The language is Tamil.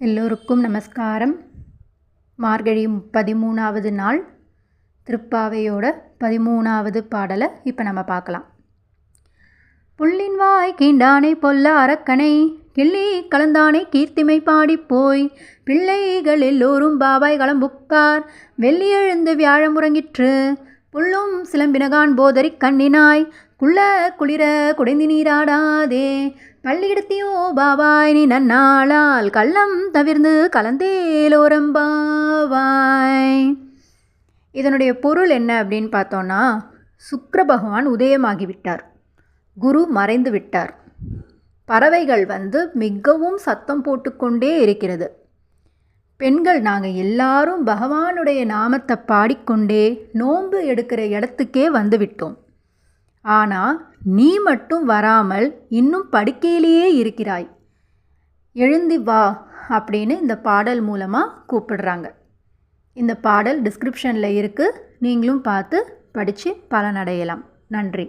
எல்லோருக்கும் நமஸ்காரம். மார்கழி பதிமூணாவது நாள் திருப்பாவையோட பதிமூணாவது பாடலை இப்போ நம்ம பார்க்கலாம். புள்ளின் வாய் கீண்டானை பொல்ல அரக்கனை கிள்ளி கலந்தானை கீர்த்திமை பாடிப் போய் பிள்ளைகள் எல்லோரும் பாபாய் களம்புக்கார் வெள்ளி எழுந்து வியாழம் உறங்கிற்று புல்லும் சிலம்பினகான் போதறி கண்ணினாய் குள்ள குளிர குடைந்து நீராடாதே பள்ளியிடத்தியோ பாபாய் நீ நன்னாளால் கள்ளம் தவிர்ந்து கலந்தேலோரம்பாவாய். இதனுடைய பொருள் என்ன அப்படின்னு பார்த்தோன்னா சுக்கர பகவான் உதயமாகிவிட்டார். குரு மறைந்து விட்டார். பறவைகள் வந்து மிகவும் சத்தம் போட்டுக்கொண்டே இருக்கிறது. பெண்கள் நாங்கள் எல்லாரும் பகவானுடைய நாமத்தை பாடிக்கொண்டே நோன்பு எடுக்கிற இடத்துக்கே வந்து விட்டோம். ஆனால் நீ மட்டும் வராமல் இன்னும் படுக்கையிலேயே இருக்கிறாய். எழுந்தி வா அப்படின்னு இந்த பாடல் மூலமாக கூப்பிடுறாங்க. இந்த பாடல் டிஸ்கிரிப்ஷனில் இருக்குது நீங்களும் பார்த்து படித்து பலனடையலாம். நன்றி.